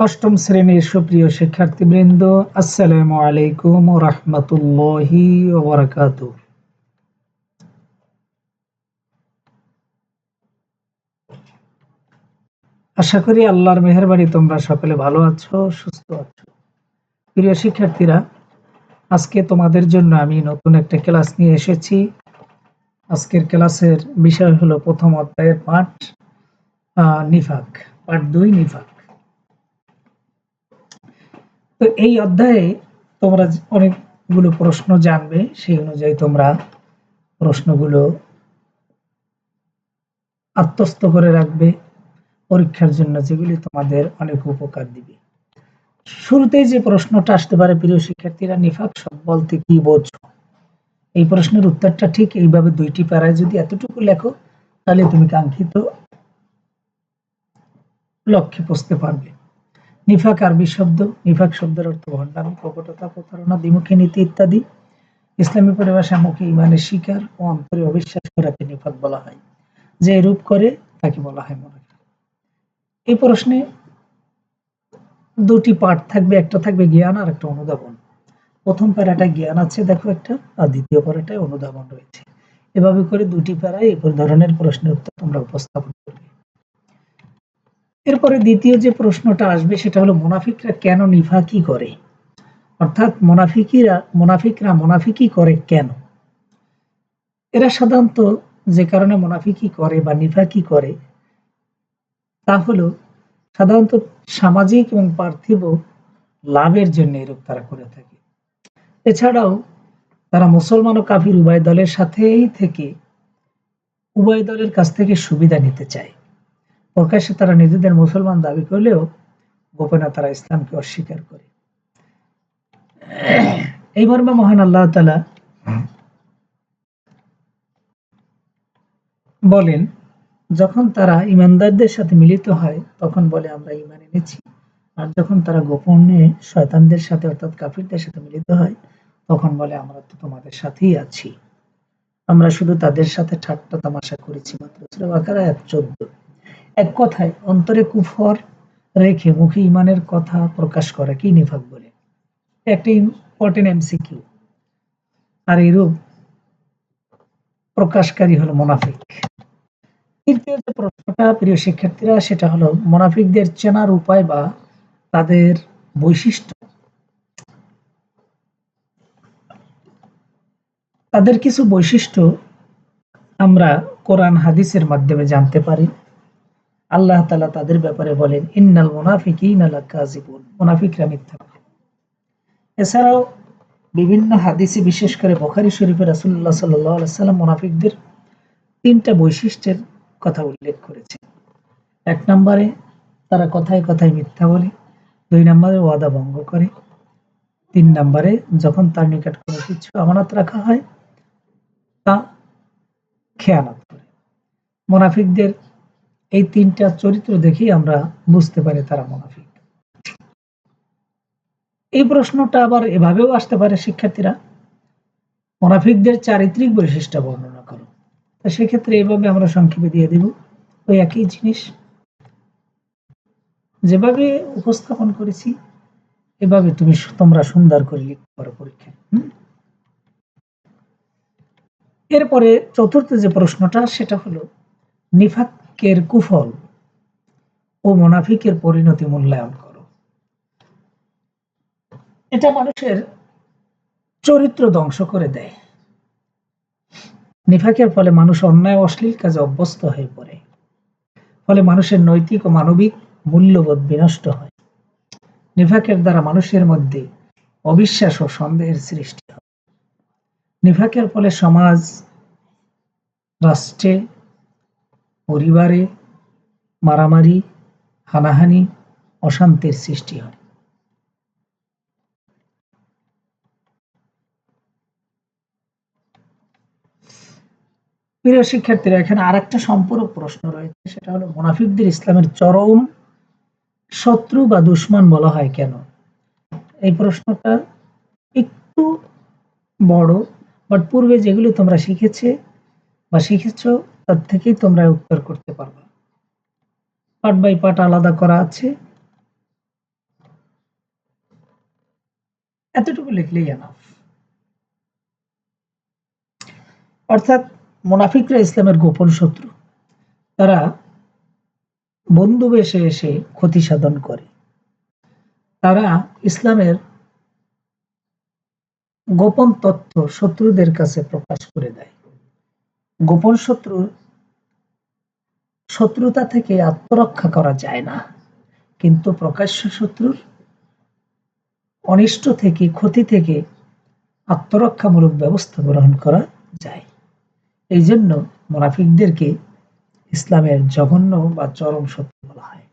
অষ্টম শ্রেণির সুপ্রিয় শিক্ষার্থীবৃন্দ, আসসালামু আলাইকুম রহমতুল্লাহি ওবরাকাত আশা করি আল্লাহর মেহরবানি তোমরা সকলে ভালো আছো, সুস্থ আছো। প্রিয় শিক্ষার্থীরা, আজকে তোমাদের জন্য আমি নতুন একটা ক্লাস নিয়ে এসেছি। আজকের ক্লাসের বিষয় হলো প্রথম অধ্যায়ের পাঠ নিফাক, পাঠ দুই নিফাক। তো এই অধ্যায়ে তোমরা অনেকগুলো প্রশ্ন জানবে, সেই অনুযায়ী তোমরা প্রশ্নগুলো আত্মস্থ করে রাখবে, পরীক্ষার জন্য যেগুলি তোমাদের অনেক উপকার দিবে। শুরুতেই যে প্রশ্নটা আসতে পারে, প্রিয় শিক্ষার্থীরা, নিফাক সব বলতে কি বোঝো? এই প্রশ্নের উত্তরটা ঠিক এইভাবে দুইটি পাড়ায় যদি এতটুকু লেখো, তাহলে তুমি কাঙ্ক্ষিত লক্ষ্যে পৌঁছতে পারবে। নিফাক আরবি শব্দ, নিফাক শব্দের অর্থ ভণ্ডামি কপটতা প্রতারণা, দ্বিমুখী নীতি ইত্যাদি। ইসলামী পরিভাষা মুখে ইমানের শিকার ও অন্তরে অবিশ্বাস করাকে নিফাক বলা হয়। যে রূপ করে, তাকে বলা হয় মোনাফিক। এই প্রশ্নে দুটি পাঠ থাকবে, একটা থাকবে জ্ঞান আর একটা অনুধাবন। প্রথম প্যারাটায় জ্ঞান আছে, দেখো একটা, আর দ্বিতীয় প্যারাটায় অনুধাবন রয়েছে। এভাবে করে দুটি প্যারায় এই ধরনের প্রশ্নের উত্তর তোমরা উপস্থাপন এরপরে দ্বিতীয় যে প্রশ্নটা আসবে সেটা হলো, মোনাফিকরা কেন নিফাকি করে? অর্থাৎ মোনাফিকিরা, মোনাফিকরা মোনাফিকি করে কেন? এরা সাধারণত যে কারণে মোনাফিকি করে বা নিফাকি করে, তা হলো সাধারণত সামাজিক এবং পার্থিব লাভের জন্য এরূপ তারা করে থাকে। এছাড়াও তারা মুসলমান ও কাফির উভয় দলের সাথেই থেকে উভয় দলের কাছ থেকে সুবিধা নিতে চায়। প্রকাশ্যে তারা নিজেদের মুসলমান দাবি করলেও গোপনে তারা ইসলামকে অস্বীকার করে। এই মর্মে মহান আল্লাহ তালা বলেন, যখন তারা ইমানদারদের সাথে মিলিত হয়, তখন বলে, আমরা ইমান এনেছি। আর যখন তারা গোপনে শয়তানদের সাথে অর্থাৎ কাফিরদের সাথে মিলিত হয়, তখন বলে, আমরা তো তোমাদের সাথেই আছি। আমরা শুধু তাদের সাথে ঠাট্টা তামাশা করেছি। মাত্র এক চোদ্দ। এক কথায়, অন্তরে কুফর রেখে মুখে ইমানের কথা প্রকাশ করা কি নিফাক বলে? একটা ইম্পর্টেন্ট এমসিকিউ আর এরূপ প্রকাশকারী হলো মোনাফিক। তৃতীয় যে প্রশ্নটা, প্রিয় শিক্ষার্থীরা, সেটা হলো, মোনাফিকদের চেনার উপায় বা তাদের বৈশিষ্ট্য? তাদের কিছু বৈশিষ্ট্য আমরা কোরআন, হাদিসের মাধ্যমে জানতে পারি। আল্লাহ তালা তাদের ব্যাপারে বলেন, ইন্নাল কাজিবুন মুনাফিকরা মিথ্যা এছাড়াও বিভিন্ন হাদিসে বিশেষ করে বখারি শরীফের রাসুল্লাহ সাল্লাম মুনাফিকদের তিনটা বৈশিষ্ট্যের কথা উল্লেখ করেছে এক নম্বরে, তারা কথায় কথায় মিথ্যা বলে। দুই নম্বরে, ওয়াদা ভঙ্গ করে। তিন নম্বরে, যখন তার নিকট কোনো কিছু আমানত রাখা হয়, তা খেয়ানত করে। মোনাফিকদের এই তিনটা চরিত্র দেখেই আমরা বুঝতে পারি তারা মোনাফিক। এই প্রশ্নটা আবার এভাবেও আসতে পারে শিক্ষার্থীরা। মোনাফিকদের চারিত্রিক বৈশিষ্ট্য বর্ণনা করো। তা সেক্ষেত্রে এইভাবে আমরা সংক্ষেপে দিয়ে দিব। ওই একই জিনিস। যেভাবে উপস্থাপন করেছি, এভাবে তুমি তোমরা সুন্দর করে লিখতে পারো পরীক্ষায় এরপরে চতুর্থ যে প্রশ্নটা, সেটা হলো নিফাক মুনাফিকের কুফল ও মোনাফিকের পরিণতি মূল্যায়ন করো। এটা মানুষের চরিত্র ধ্বংস করে দেয়। নিফাকের ফলে মানুষ অন্যায় অশ্লীল কাজে অভ্যস্ত হয়ে পড়ে। ফলে মানুষের নৈতিক ও মানবিক মূল্যবোধ বিনষ্ট হয়। নিফাকের দ্বারা মানুষের মধ্যে অবিশ্বাস ও সন্দেহের সৃষ্টি হয়। নিফাকের ফলে সমাজ, রাষ্ট্রে পরিবারে মারামারি, হানাহানি, অশান্তির সৃষ্টি হয়। প্রিয় শিক্ষার্থীরা, এখানে আর একটা সম্পূরক প্রশ্ন রয়েছে, সেটা হলো, মোনাফিকদের ইসলামের চরম শত্রু বা দুশ্মন বলা হয় কেন? এই প্রশ্নটা একটু বড় বাট পূর্বে যেগুলো তোমরা শিখেছে বা শিখেছ তার থেকেই তোমরা উত্তর করতে পারবে। পার্ট বাই পার্ট আলাদা করা আছে। এতটুকু লিখলেই এনাফ অর্থাৎ মোনাফিকরা ইসলামের গোপন শত্রু। তারা বন্ধু বেশে এসে ক্ষতি সাধন করে। তারা ইসলামের গোপন তথ্য শত্রুদের কাছে প্রকাশ করে দেয়। গোপন শত্রুর শত্রুতা থেকে আত্মরক্ষা করা যায় না। কিন্তু প্রকাশ্য শত্রুর অনিষ্ট থেকে, ক্ষতি থেকে আত্মরক্ষামূলক ব্যবস্থা গ্রহণ করা যায়। এই জন্য মোনাফিকদেরকে ইসলামের জঘন্য বা চরম শত্রু বলা হয়।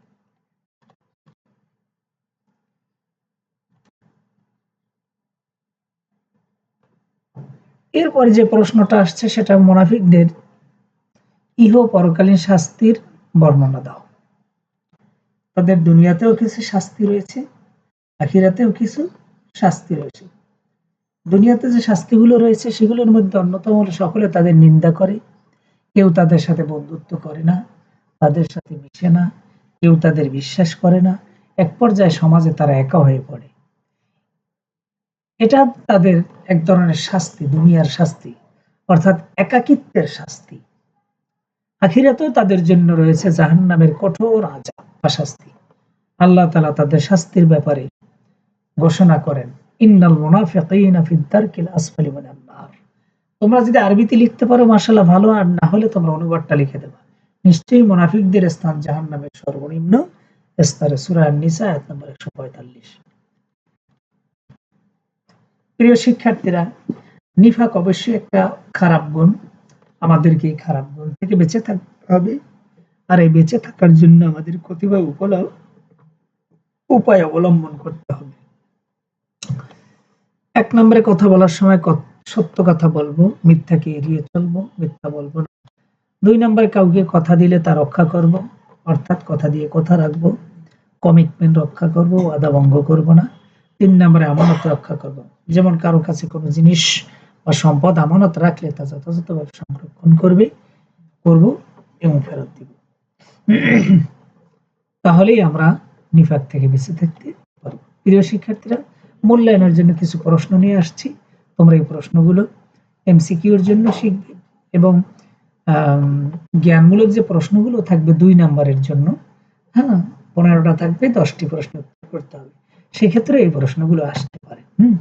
এরপরে যে প্রশ্নটা আসছে, সেটা মোনাফিকদের ইহ পরকালীন শাস্তির বর্ণনা দাও। তাদের দুনিয়াতেও কিছু শাস্তি রয়েছে, আখিরাতেও কিছু শাস্তি রয়েছে। দুনিয়াতে যে শাস্তিগুলো রয়েছে, সেগুলোর মধ্যে অন্যতম হলো সকলে তাদের নিন্দা করে। কেউ তাদের সাথে বন্ধুত্ব করে না, তাদের সাথে মিশে না, কেউ তাদের বিশ্বাস করে না। এক পর্যায়ে সমাজে তারা একা হয়ে পড়ে। এটা তাদের এক ধরনের শাস্তি, দুনিয়ার শাস্তি, অর্থাৎ একাকিত্বের শাস্তি। আখিরাতেও তাদের জন্য রয়েছে জাহান নামের কঠোর আজাব বা শাস্তি। আল্লাহ তালা তাদের শাস্তির ব্যাপারে ঘোষণা করেন, ইন্নাল মুনাফিকিনা তোমরা যদি আরবিতে লিখতে পারো, মাশাআল্লাহ, ভালো, আর না হলে তোমরা অনুবাদটা লিখে দেবা। নিশ্চয়ই মুনাফিকদের স্থান জাহান্নামের সর্বনিম্ন স্তরে। সূরা আন-নিসা, আয়াত নম্বর 145 প্রিয় শিক্ষার্থীরা, নিফাক অবশ্যই একটা খারাপ গুণ আমাদেরকে এই খারাপ গুণ। থেকে বেঁচে থাকতে হবে। আর এই বেঁচে থাকার জন্য আমাদের কতিপয় উপলব উপায় অবলম্বন করতে হবে। এক নম্বরে কথা বলার সময় সত্য কথা বলব, মিথ্যাকে এড়িয়ে চলবো, মিথ্যা বলব না। দুই নম্বরে কাউকে কথা দিলে তা রক্ষা করব, অর্থাৎ কথা দিয়ে কথা রাখব, কমিটমেন্ট রক্ষা করব আদা ভঙ্গ করব না। তিন নম্বরে আমানত রক্ষা করব। যেমন কারও কাছে কোনো জিনিস বা সম্পদ আমানত রাখলে তা যথাযথভাবে সংরক্ষণ করবে, করব এবং ফেরত দিব। তাহলেই আমরা নিফাক থেকে বেঁচে থাকতে পারব। প্রিয় শিক্ষার্থীরা, মূল্যায়নের জন্য কিছু প্রশ্ন নিয়ে আসছি। তোমরা এই প্রশ্নগুলো এমসিকিউর জন্য শিখবে এবং জ্ঞানমূলক যে প্রশ্নগুলো থাকবে দুই নাম্বারের জন্য হ্যাঁ পনেরোটা থাকবে, দশটি প্রশ্ন করতে হবে। সেক্ষেত্রে এই প্রশ্নগুলো আসতে পারে, হুম?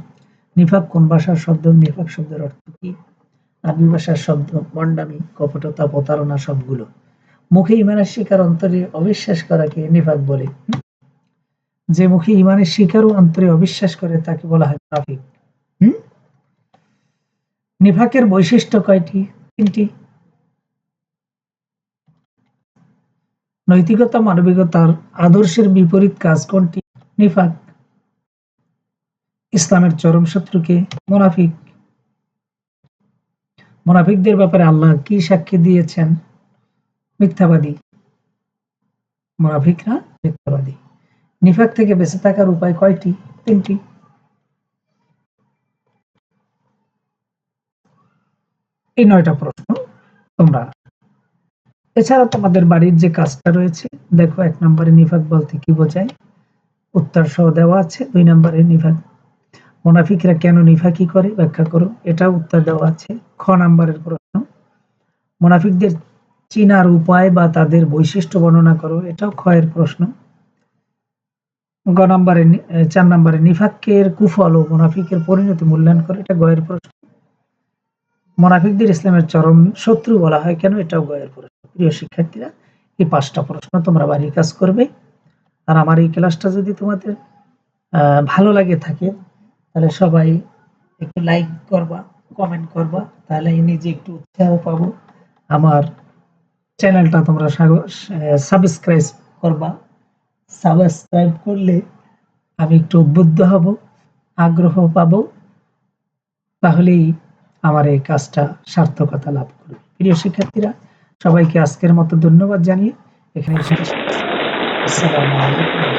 নিফাক কোন ভাষার শব্দ? নিফাক শব্দের অর্থ কি? আরবি ভাষার শব্দ মন্ডামি কপটতা, প্রতারণা সবগুলো। মুখে ইমানের শিকার, অন্তরে অবিশ্বাস করাকে নিফাক বলে যে মুখে ইমানের শিকার অন্তরে অবিশ্বাস করে, তাকে বলা হয় মুনাফিক হুম? নিফাকের বৈশিষ্ট্য কয়টি? তিনটি। নৈতিকতা, মানবিকতার আদর্শের বিপরীত কাজ কোনটি? নিফাক। ইসলামের চরম শত্রুকে মোনাফিক। মোনাফিকদের ব্যাপারে আল্লাহ কি সাক্ষী দিয়েছেন? মিথ্যাবাদী। মোনাফিকরা মিথ্যাবাদী। নিফাক থেকে বেঁচে থাকার উপায় কয়টি? তিনটি। এই নয়টা প্রশ্ন তোমরা। এছাড়া তোমাদের বাড়ির যে কাজটা রয়েছে, দেখো এক নম্বরে নিফাক বলতে কি বোঝায়? উত্তর সহ দেওয়া আছে, দুই নম্বরে নিফাক মোনাফিকরা কেন নিফাকি করে? ব্যাখ্যা করো। এটা উত্তর দেওয়া আছে। খ নাম্বারের প্রশ্ন। মোনাফিকদের চিনার উপায় বা তাদের বৈশিষ্ট্য বর্ণনা করো। এটাও ক্ষয়ের প্রশ্ন। গ নাম্বারে চার নাম্বারে, নিফাকের কুফল ও মোনাফিকের পরিণতি মূল্যায়ন করে। এটা গয়ের প্রশ্ন। মোনাফিকদের ইসলামের চরম শত্রু বলা হয় কেন? এটাও গয়ের প্রশ্ন। প্রিয় শিক্ষার্থীরা, এই পাঁচটা প্রশ্ন তোমরা বাড়ির কাজ করবে। আর আমার এই ক্লাসটা যদি তোমাদের ভালো লাগে থাকে তাহলে সবাই একটু লাইক করবা কমেন্ট করবা, তাহলে নিজে একটু উৎসাহ পাবো। আমার চ্যানেলটা তোমরা সাবস্ক্রাইব করবা। সাবস্ক্রাইব করলে আমি একটু উদ্বুদ্ধ হব, আগ্রহ পাবো। তাহলেই আমার এই কাজটা সার্থকতা লাভ করবে। প্রিয় শিক্ষার্থীরা, সবাইকে আজকের মতো ধন্যবাদ জানিয়ে এখানে আসসালামু আলাইকুম।